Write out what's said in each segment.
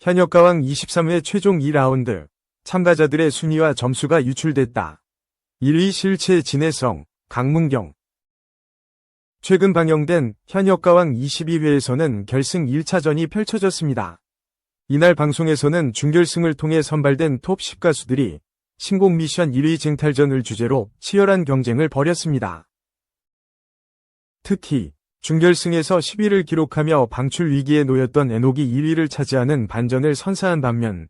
현역가왕 23회 최종 2라운드 참가자들의 순위와 점수가 유출됐다. 1위 실체 진해성, 강문경 최근 방영된 현역가왕 22회에서는 결승 1차전이 펼쳐졌습니다. 이날 방송에서는 준결승을 통해 선발된 톱 10가수들이 신곡 미션 1위 쟁탈전을 주제로 치열한 경쟁을 벌였습니다. 특히 준결승에서 10위를 기록하며 방출 위기에 놓였던 에녹이 1위를 차지하는 반전을 선사한 반면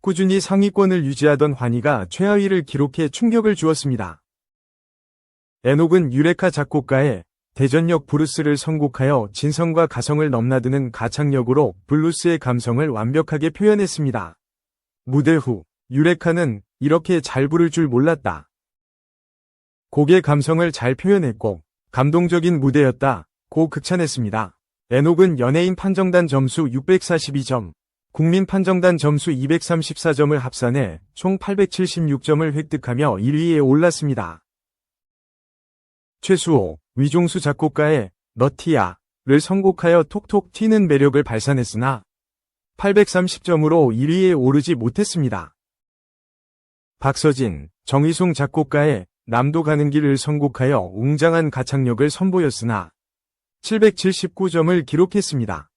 꾸준히 상위권을 유지하던 환희가 최하위를 기록해 충격을 주었습니다. 에녹은 유레카 작곡가의 대전역 브루스를 선곡하여 진성과 가성을 넘나드는 가창력으로 블루스의 감성을 완벽하게 표현했습니다. 무대 후 유레카는 이렇게 잘 부를 줄 몰랐다. 곡의 감성을 잘 표현했고 감동적인 무대였다. 고 극찬했습니다. 에녹은 연예인 판정단 점수 642점, 국민 판정단 점수 234점을 합산해 총 876점을 획득하며 1위에 올랐습니다. 최수호, 위종수 작곡가의 너티야를 선곡하여 톡톡 튀는 매력을 발산했으나 830점으로 1위에 오르지 못했습니다. 박서진, 정희송 작곡가의 남도 가는 길을 선곡하여 웅장한 가창력을 선보였으나 779점을 기록했습니다.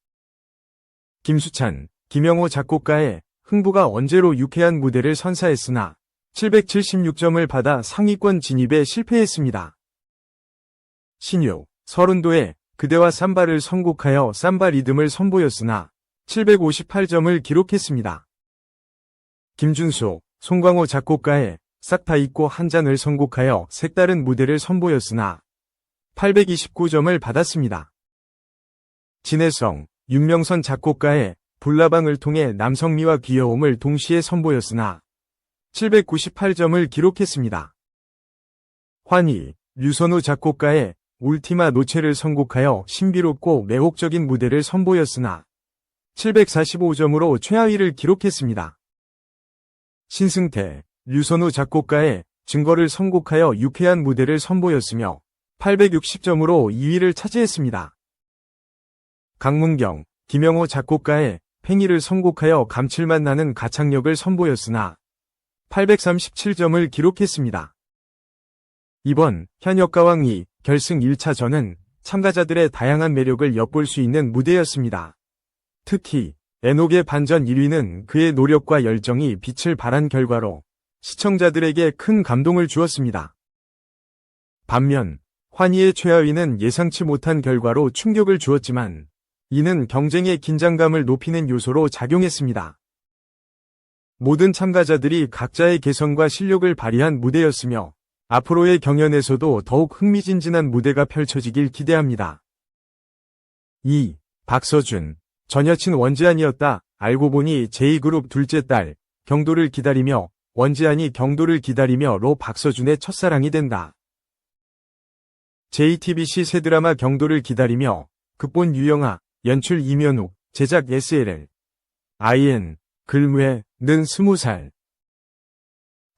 김수찬, 김영호 작곡가의 흥부가 언제로 유쾌한 무대를 선사했으나 776점을 받아 상위권 진입에 실패했습니다. 신유, 서른도의 그대와 삼바를 선곡하여 삼바 리듬을 선보였으나 758점을 기록했습니다. 김준수, 송광호 작곡가의 싹 다 잊고 한 잔을 선곡하여 색다른 무대를 선보였으나 829점을 받았습니다. 진해성, 윤명선 작곡가의 불나방을 통해 남성미와 귀여움을 동시에 선보였으나 798점을 기록했습니다. 환희, 류선우 작곡가의 울티마 노체를 선곡하여 신비롭고 매혹적인 무대를 선보였으나 745점으로 최하위를 기록했습니다. 신승태, 류선우 작곡가의 증거를 선곡하여 유쾌한 무대를 선보였으며 860점으로 2위를 차지했습니다. 강문경, 김영호 작곡가의 팽이를 선곡하여 감칠맛 나는 가창력을 선보였으나 837점을 기록했습니다. 이번 현역가왕 2 결승 1차전은 참가자들의 다양한 매력을 엿볼 수 있는 무대였습니다. 특히 에녹의 반전 1위는 그의 노력과 열정이 빛을 발한 결과로 시청자들에게 큰 감동을 주었습니다. 반면 환희의 최하위는 예상치 못한 결과로 충격을 주었지만 이는 경쟁의 긴장감을 높이는 요소로 작용했습니다. 모든 참가자들이 각자의 개성과 실력을 발휘한 무대였으며 앞으로의 경연에서도 더욱 흥미진진한 무대가 펼쳐지길 기대합니다. 2. 박서준 전 여친 원지안이었다. 알고 보니 제2그룹 둘째 딸 경도를 기다리며 원지안이 경도를 기다리며 로 박서준의 첫사랑이 된다. JTBC 새 드라마 경도를 기다리며 극본 유영아, 연출 이면욱, 제작 SLL. IN, 글무에, 는 스무 살.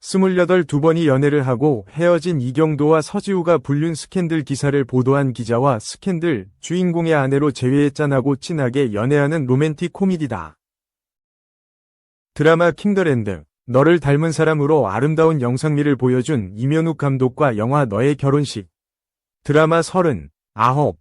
스물여덟 두 번이 연애를 하고 헤어진 이경도와 서지우가 불륜 스캔들 기사를 보도한 기자와 스캔들 주인공의 아내로 재회했잖아고 친하게 연애하는 로맨틱 코미디다. 드라마 킹더랜드, 너를 닮은 사람으로 아름다운 영상미를 보여준 이면욱 감독과 영화 너의 결혼식. 드라마 서른, 아홉.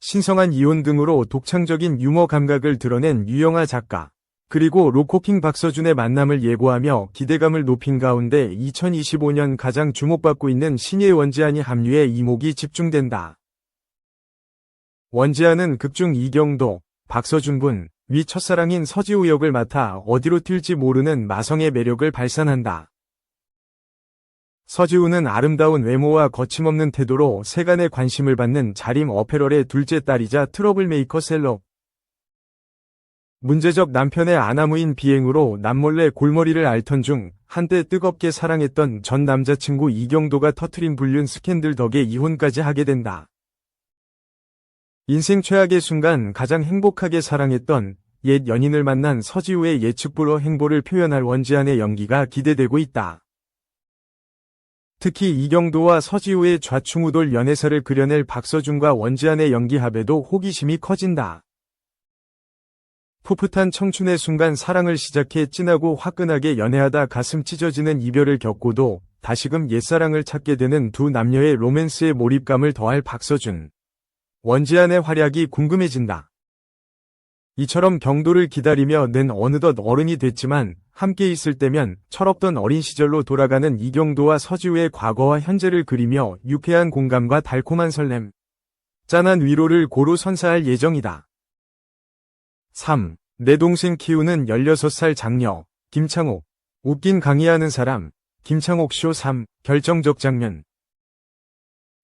신성한 이혼 등으로 독창적인 유머 감각을 드러낸 유영아 작가. 그리고 로코킹 박서준의 만남을 예고하며 기대감을 높인 가운데 2025년 가장 주목받고 있는 신예 원지안이 합류해 이목이 집중된다. 원지안은 극중 이경도, 박서준분, 위 첫사랑인 서지우 역을 맡아 어디로 튈지 모르는 마성의 매력을 발산한다. 서지우는 아름다운 외모와 거침없는 태도로 세간의 관심을 받는 자림 어페럴의 둘째 딸이자 트러블메이커 셀럽. 문제적 남편의 아나무인 비행으로 남몰래 골머리를 앓던 중 한때 뜨겁게 사랑했던 전 남자친구 이경도가 터트린 불륜 스캔들 덕에 이혼까지 하게 된다. 인생 최악의 순간 가장 행복하게 사랑했던 옛 연인을 만난 서지우의 예측불허 행보를 표현할 원지안의 연기가 기대되고 있다. 특히 이경도와 서지우의 좌충우돌 연애사를 그려낼 박서준과 원지안의 연기 합에도 호기심이 커진다. 풋풋한 청춘의 순간 사랑을 시작해 진하고 화끈하게 연애하다 가슴 찢어지는 이별을 겪고도 다시금 옛사랑을 찾게 되는 두 남녀의 로맨스의 몰입감을 더할 박서준. 원지안의 활약이 궁금해진다. 이처럼 경도를 기다리며 는 어느덧 어른이 됐지만 함께 있을 때면 철없던 어린 시절로 돌아가는 이경도와 서지우의 과거와 현재를 그리며 유쾌한 공감과 달콤한 설렘, 짠한 위로를 고루 선사할 예정이다. 3. 내 동생 키우는 16살 장녀, 김창옥. 웃긴 강의하는 사람, 김창옥 쇼 3. 결정적 장면.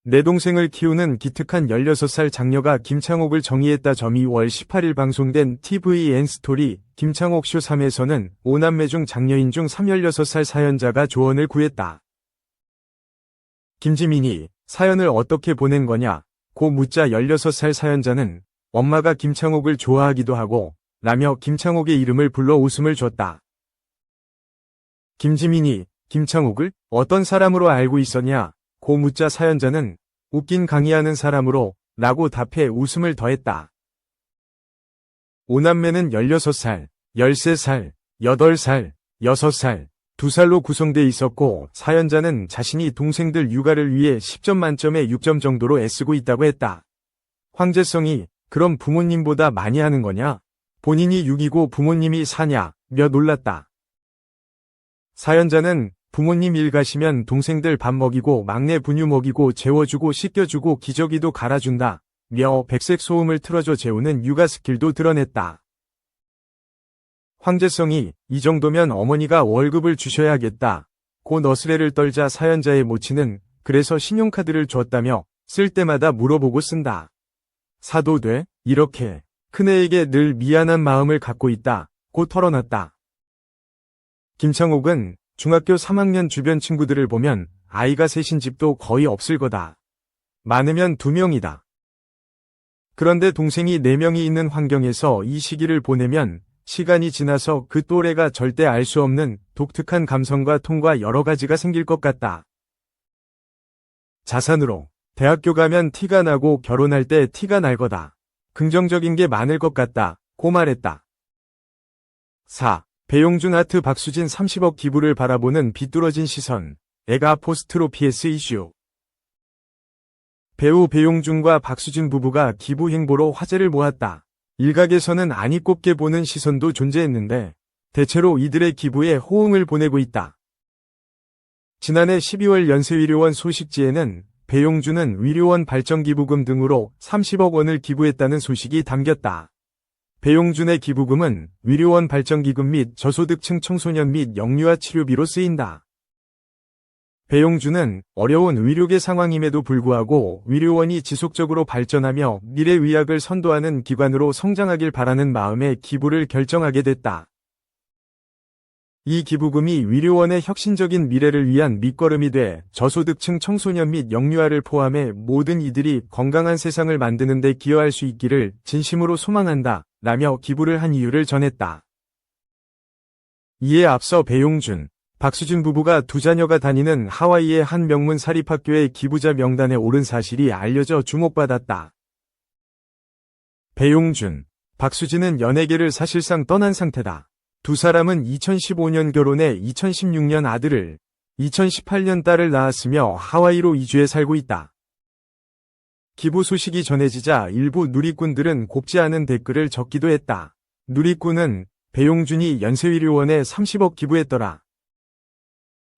내 동생을 키우는 기특한 16살 장녀가 김창옥을 정의했다 점 2월 18일 방송된 TVN 스토리 김창옥 쇼 3에서는 5남매 중 장녀인 중 3, 16살 사연자가 조언을 구했다. 김지민이 사연을 어떻게 보낸 거냐? 고 묻자 16살 사연자는 엄마가 김창옥을 좋아하기도 하고 라며 김창옥의 이름을 불러 웃음을 줬다. 김지민이 김창옥을 어떤 사람으로 알고 있었냐? 고 묻자 사연자는 웃긴 강의하는 사람으로 라고 답해 웃음을 더했다. 오남매는 16살, 13살, 8살, 6살, 2살로 구성돼 있었고 사연자는 자신이 동생들 육아를 위해 10점 만점에 6점 정도로 애쓰고 있다고 했다. 황재성이 그럼 부모님보다 많이 하는 거냐? 본인이 6이고 부모님이 4냐? 며 놀랐다. 사연자는 부모님 일 가시면 동생들 밥 먹이고 막내 분유 먹이고 재워주고 씻겨주고 기저귀도 갈아준다. 며 백색 소음을 틀어줘 재우는 육아 스킬도 드러냈다. 황재성이 이 정도면 어머니가 월급을 주셔야겠다. 고 너스레를 떨자 사연자의 모친은 그래서 신용카드를 줬다며 쓸 때마다 물어보고 쓴다. 사도 돼? 이렇게 큰애에게 늘 미안한 마음을 갖고 있다. 고 털어놨다. 김창옥은 중학교 3학년 주변 친구들을 보면 아이가 셋인 집도 거의 없을 거다. 많으면 두 명이다. 그런데 동생이 네 명이 있는 환경에서 이 시기를 보내면 시간이 지나서 그 또래가 절대 알 수 없는 독특한 감성과 통과 여러 가지가 생길 것 같다. 자산으로 대학교 가면 티가 나고 결혼할 때 티가 날 거다. 긍정적인 게 많을 것 같다. 고 말했다. 4. 배용준 아트 박수진 30억 기부를 바라보는 비뚤어진 시선. 애가 포스트로 PS 이슈. 배우 배용준과 박수진 부부가 기부 행보로 화제를 모았다. 일각에서는 아니 꼽게 보는 시선도 존재했는데 대체로 이들의 기부에 호응을 보내고 있다. 지난해 12월 연세위료원 소식지에는 배용준은 위료원 발전기부금 등으로 30억 원을 기부했다는 소식이 담겼다. 배용준의 기부금은 위료원 발전기금 및 저소득층 청소년 및 영유아 치료비로 쓰인다. 배용준은 어려운 의료계 상황임에도 불구하고 의료원이 지속적으로 발전하며 미래 의학을 선도하는 기관으로 성장하길 바라는 마음에 기부를 결정하게 됐다. 이 기부금이 의료원의 혁신적인 미래를 위한 밑거름이 돼 저소득층 청소년 및 영유아를 포함해 모든 이들이 건강한 세상을 만드는 데 기여할 수 있기를 진심으로 소망한다. 라며 기부를 한 이유를 전했다. 이에 앞서 배용준, 박수진 부부가 두 자녀가 다니는 하와이의 한 명문 사립학교의 기부자 명단에 오른 사실이 알려져 주목받았다. 배용준, 박수진은 연예계를 사실상 떠난 상태다. 두 사람은 2015년 결혼해 2016년 아들을, 2018년 딸을 낳았으며 하와이로 이주해 살고 있다. 기부 소식이 전해지자 일부 누리꾼들은 곱지 않은 댓글을 적기도 했다. 누리꾼은 배용준이 연세의료원에 30억 기부했더라.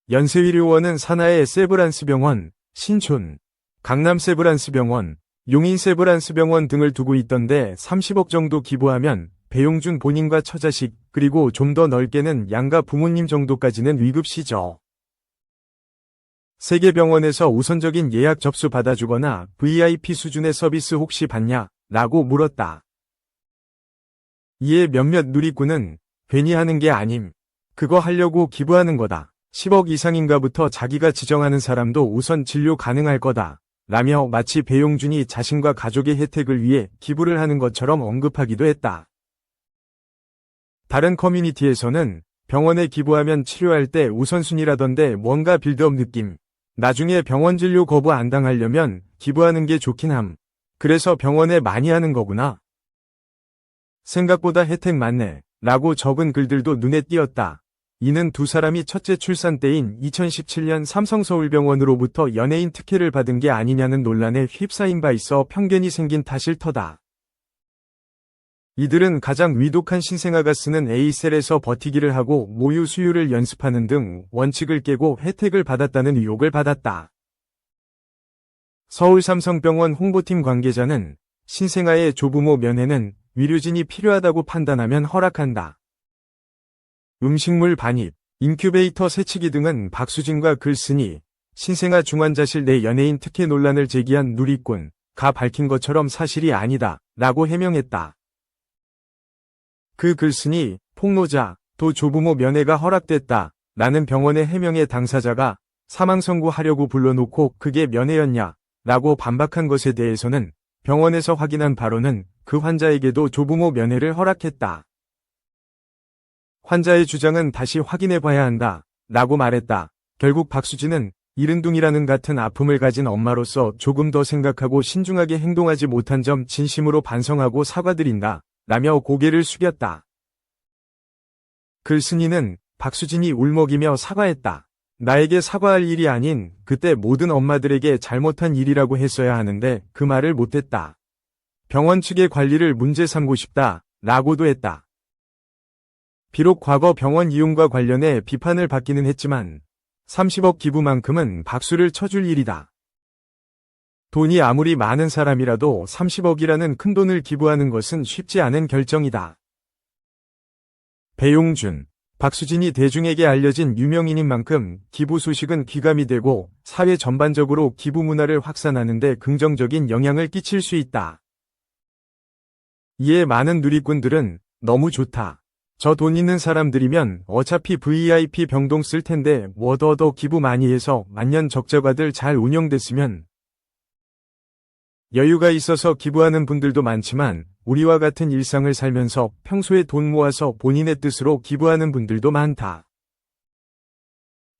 연세의료원은 산하의 세브란스병원, 신촌, 강남 세브란스병원, 용인 세브란스병원 등을 두고 있던데 30억 정도 기부하면 배용준 본인과 처자식 그리고 좀 더 넓게는 양가 부모님 정도까지는 위급시죠. 세계병원에서 우선적인 예약 접수 받아주거나 VIP 수준의 서비스 혹시 받냐? 라고 물었다. 이에 몇몇 누리꾼은 괜히 하는 게 아님. 그거 하려고 기부하는 거다. 10억 이상인가부터 자기가 지정하는 사람도 우선 진료 가능할 거다. 라며 마치 배용준이 자신과 가족의 혜택을 위해 기부를 하는 것처럼 언급하기도 했다. 다른 커뮤니티에서는 병원에 기부하면 치료할 때 우선순위라던데 뭔가 빌드업 느낌. 나중에 병원 진료 거부 안 당하려면 기부하는 게 좋긴 함. 그래서 병원에 많이 하는 거구나. 생각보다 혜택 많네. 라고 적은 글들도 눈에 띄었다. 이는 두 사람이 첫째 출산 때인 2017년 삼성서울병원으로부터 연예인 특혜를 받은 게 아니냐는 논란에 휩싸인 바 있어 편견이 생긴 탓일 터다. 이들은 가장 위독한 신생아가 쓰는 에이셀에서 버티기를 하고 모유 수유를 연습하는 등 원칙을 깨고 혜택을 받았다는 의혹을 받았다. 서울 삼성병원 홍보팀 관계자는 신생아의 조부모 면회는 위류진이 필요하다고 판단하면 허락한다. 음식물 반입, 인큐베이터 새치기 등은 박수진과 글쓴이 신생아 중환자실 내 연예인 특혜 논란을 제기한 누리꾼, 가 밝힌 것처럼 사실이 아니다, 라고 해명했다. 그 글쓴이 폭로자, 도 조부모 면회가 허락됐다, 라는 병원의 해명의 당사자가 사망 선고하려고 불러놓고 그게 면회였냐, 라고 반박한 것에 대해서는 병원에서 확인한 바로는 그 환자에게도 조부모 면회를 허락했다. 환자의 주장은 다시 확인해 봐야 한다. 라고 말했다. 결국 박수진은 이른둥이라는 같은 아픔을 가진 엄마로서 조금 더 생각하고 신중하게 행동하지 못한 점 진심으로 반성하고 사과드린다. 라며 고개를 숙였다. 글쓴이는 박수진이 울먹이며 사과했다. 나에게 사과할 일이 아닌 그때 모든 엄마들에게 잘못한 일이라고 했어야 하는데 그 말을 못했다. 병원 측의 관리를 문제 삼고 싶다. 라고도 했다. 비록 과거 병원 이용과 관련해 비판을 받기는 했지만 30억 기부만큼은 박수를 쳐줄 일이다. 돈이 아무리 많은 사람이라도 30억이라는 큰 돈을 기부하는 것은 쉽지 않은 결정이다. 배용준, 박수진이 대중에게 알려진 유명인인 만큼 기부 소식은 귀감이 되고 사회 전반적으로 기부 문화를 확산하는데 긍정적인 영향을 끼칠 수 있다. 이에 많은 누리꾼들은 너무 좋다. 저 돈 있는 사람들이면 어차피 VIP 병동 쓸 텐데 뭐더더 기부 많이 해서 만년 적자가들 잘 운영됐으면 여유가 있어서 기부하는 분들도 많지만 우리와 같은 일상을 살면서 평소에 돈 모아서 본인의 뜻으로 기부하는 분들도 많다.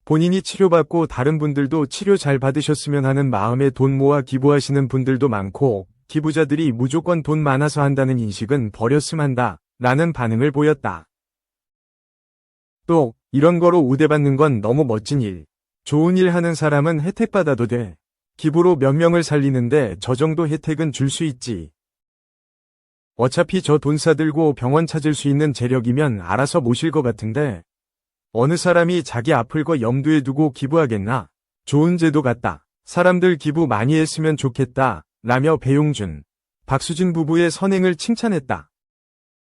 본인이 치료받고 다른 분들도 치료 잘 받으셨으면 하는 마음에 돈 모아 기부하시는 분들도 많고 기부자들이 무조건 돈 많아서 한다는 인식은 버렸음 한다. 라는 반응을 보였다. 또, 이런 거로 우대받는 건 너무 멋진 일. 좋은 일 하는 사람은 혜택받아도 돼. 기부로 몇 명을 살리는데 저 정도 혜택은 줄 수 있지. 어차피 저돈 싸들고 병원 찾을 수 있는 재력이면 알아서 모실 것 같은데, 어느 사람이 자기 아플 거 염두에 두고 기부하겠나? 좋은 제도 같다. 사람들 기부 많이 했으면 좋겠다. 라며 배용준, 박수진 부부의 선행을 칭찬했다.